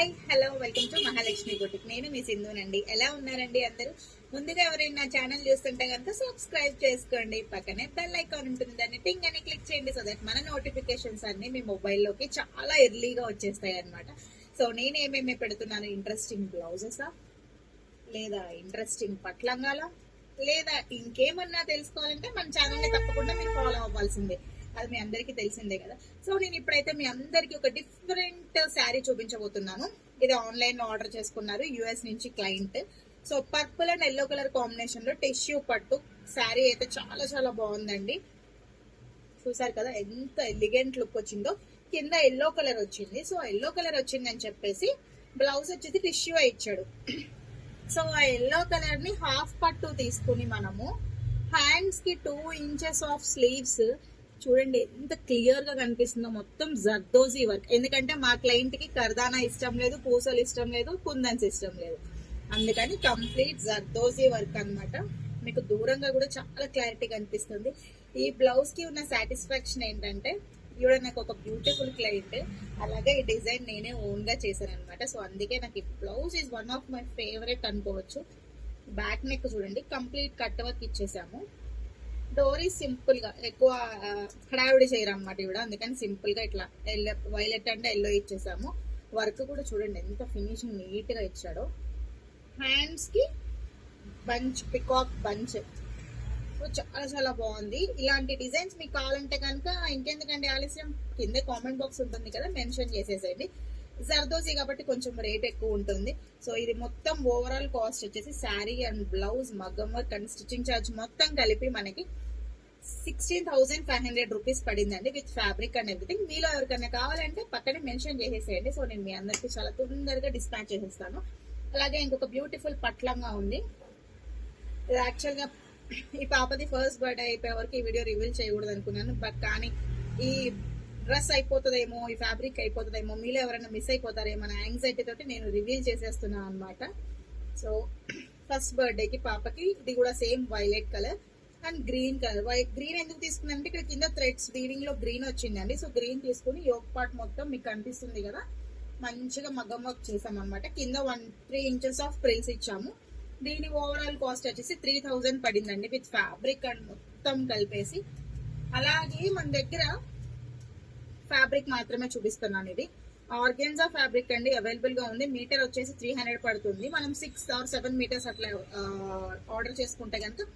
Hi hello welcome to Mahalakshmi boutique. నేను మీ సింధునండి. ఎలా ఉన్నారండి అందరూ? ముందుగా ఎవరైనా నా ఛానల్ చూస్తుంటే కనుక సబ్స్క్రైబ్ చేసుకోండి. పక్కనే బెల్ ఐకాన్ ఉంటుంది. దాన్ని టింగ్ అని క్లిక్ చేయండి సో దట్ మన నోటిఫికేషన్స్ అన్ని మీ మొబైల్లోకి చాలా ఎర్లీగా వచ్చేస్తాయి అనమాట సో నేను ఏమేమి పెడుతున్నాను? ఇంట్రెస్టింగ్ బ్లౌజెసా లేదా ఇంట్రెస్టింగ్ పట్లంగాల? లేదా ఇంకేమన్నా తెలుసుకోవాలంటే మన ఛానల్ని తప్పకుండా మీరు ఫాలో అవ్వాల్సిందే. అది మీ అందరికీ తెలిసిందే కదా. సో నేను ఇప్పుడైతే మీ అందరికీ ఒక డిఫరెంట్ శారీ చూపించబోతున్నాను. ఇది ఆన్లైన్ ఆర్డర్ చేసుకున్నారు యుఎస్ నుంచి client so purple and yellow colour కాంబినేషన్లో టిష్యూ పట్టు శారీ అయితే చాలా చాలా బాగుందండి. చూసారు కదా ఎంత ఎలిగెంట్ లుక్ వచ్చిందో. కింద ఎల్లో కలర్ వచ్చింది. సో ఎల్లో కలర్ వచ్చిందని చెప్పేసి బ్లౌజ్ వచ్చేసి టిష్యూ ఇచ్చాడు. సో ఆ ఎల్లో కలర్ని హాఫ్ పట్టు తీసుకుని మనము హ్యాండ్స్కి టూ ఇంచెస్ ఆఫ్ స్లీవ్స్ చూడండి ఎంత క్లియర్గా కనిపిస్తుందో మొత్తం జర్దోజీ వర్క్. ఎందుకంటే మా క్లయింట్కి కర్దానా ఇష్టం లేదు పూసలు ఇష్టం లేదు కుందన్స్ ఇష్టం లేదు. అందుకని కంప్లీట్ జర్దోజీ వర్క్ అన్నమాట. మీకు దూరంగా కూడా చాలా క్లారిటీ కనిపిస్తుంది. ఈ బ్లౌజ్కి ఉన్న సాటిస్ఫాక్షన్ ఏంటంటే ఈవిడ నాకు ఒక బ్యూటిఫుల్ క్లయింట్ అలాగే ఈ డిజైన్ నేనే ఓన్గా చేశాను అనమాట సో అందుకే నాకు ఈ blouse is one of my favourite అనుకోవచ్చు. బ్యాక్ నెక్ చూడండి కంప్లీట్ కట్ వర్క్ ఇచ్చేసాము. డోరీ సింపుల్గా ఎక్కువ హడావిడి చేయరు అనమాట ఇవిడ అందుకని సింపుల్గా ఇట్లా ఎల్లో వైలెట్ అంటే ఎల్లో ఇచ్చేసాము. వర్క్ కూడా చూడండి ఎంత ఫినిషింగ్ నీట్గా ఇచ్చాడో. హ్యాండ్స్కి బంచ్ పికాక్ బంచ్. సో చాలా చాలా బాగుంది. ఇలాంటి డిజైన్స్ మీకు కావాలంటే కనుక ఇంకెందుకండి ఆలస్యం? కింద కామెంట్ బాక్స్ ఉంటుంది కదా మెన్షన్ చేసేసేయండి. జర్దోజీ కాబట్టి కొంచెం రేట్ ఎక్కువ ఉంటుంది. సో ఇది మొత్తం ఓవరాల్ కాస్ట్ వచ్చేసి శారీ అండ్ బ్లౌజ్ మగ్గం వర్క్ అండ్ స్టిచ్చింగ్ ఛార్జ్ మొత్తం కలిపి మనకి sixteen thousand five hundred rupees పడిందండి విత్ ఫ్యాబ్రిక్ అండ్ ఎవ్రీథింగ్ మీలో ఎవరికైనా కావాలంటే పక్కనే మెన్షన్ చేసేసేయండి. సో నేను మీ అందరికి చాలా తొందరగా డిస్పాచ్ చేసేస్తాను. అలాగే ఇంకొక బ్యూటిఫుల్ పట్లంగా ఉంది. ఇది యాక్చువల్గా ఈ పాపది ఫస్ట్ బర్త్డే అయిపోయే వరకు ఈ వీడియో రివీల్ చేయకూడదు అనుకున్నాను బట్ కానీ ఈ డ్రెస్ అయిపోతుందేమో ఈ ఫ్యాబ్రిక్ అయిపోతుందేమో మీలో ఎవరైనా మిస్ అయిపోతారేమో అనే యాంగ్జైటీ తోటి నేను రివీల్ చేసేస్తున్నాను అనమాట సో ఫస్ట్ బర్త్డేకి పాపకి ఇది కూడా same violet colour and green colour white green ఎందుకు తీసుకున్నానంటే ఇక్కడ కింద థ్రెడ్స్ వీవింగ్లో గ్రీన్ వచ్చిందండి. సో గ్రీన్ తీసుకుని యోక్ పార్ట్ మొత్తం మీకు కనిపిస్తుంది కదా. మంచిగా మగ్గం వర్క్ చేసాం అనమాట కింద one three inches of frills ఇచ్చాము. దీని ఓవరాల్ కాస్ట్ వచ్చేసి త్రీ థౌజండ్ పడిందండి విత్ ఫ్యాబ్రిక్ అండ్ మొత్తం కలిపేసి. అలాగే మన దగ్గర ఫ్యాబ్రిక్ మాత్రమే చూపిస్తున్నాను ఇది. ఆర్గెన్జా ఫ్యాబ్రిక్ అండి అవైలబుల్గా ఉంది. మీటర్ వచ్చేసి త్రీ హండ్రెడ్ పడుతుంది. మనం సిక్స్ ఆర్ సెవెన్ మీటర్స్ అట్లా ఆర్డర్ చేసుకుంటే కనుక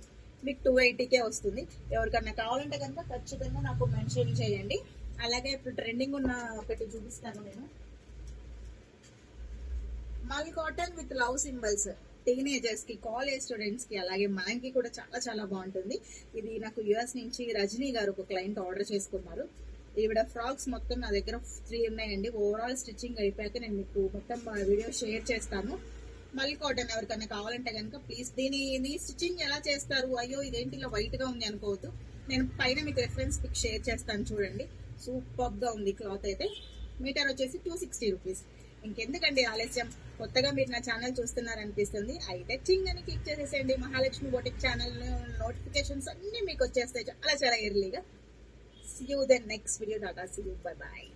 మీకు టూ ఎయిటీకే వస్తుంది. ఎవరికన్నా కావాలంటే కనుక ఖచ్చితంగా నాకు మెన్షన్ చేయండి. అలాగే ఇప్పుడు ట్రెండింగ్ ఉన్న ఒకటి చూపిస్తాను నేను. Mul cotton with love symbols టీనేజర్స్కి college స్టూడెంట్స్కి అలాగే మనకి కూడా చాలా చాలా బాగుంటుంది. ఇది నాకు యుఎస్ నుంచి రజనీ గారు ఒక క్లయింట్ ఆర్డర్ చేసుకున్నారు. ఈవిడ ఫ్రాక్స్ మొత్తం నా దగ్గర త్రీ ఉన్నాయండి. ఓవరాల్ స్టిచ్చింగ్ అయిపోయాక నేను మీకు మొత్తం వీడియో షేర్ చేస్తాను. మళ్ళీ కాటన్ ఎవరికైనా కావాలంటే కనుక ప్లీజ్ దీని స్టిచ్చింగ్ ఎలా చేస్తారు? అయ్యో ఇదేంటి ఇలా వైట్గా ఉంది అనుకోవద్దు. నేను పైన మీకు రెఫరెన్స్ పిక్ షేర్ చేస్తాను చూడండి. సూపర్గా ఉంది క్లాత్ అయితే. మీటర్ వచ్చేసి టూ సిక్స్టీ రూపీస్ ఇంకెందుకండి ఆలస్యం? కొత్తగా మీరు నా ఛానల్ చూస్తున్నారనిపిస్తుంది. అయితే చింగ్ అని క్లిక్ చేసేసేయండి. మహాలక్ష్మి బొటిక్ ఛానల్ నోటిఫికేషన్స్ అన్ని మీకు వచ్చేస్తాయి. చాలా చాలా ఎర్లీగా See you the next video. Dada. See you. Bye bye.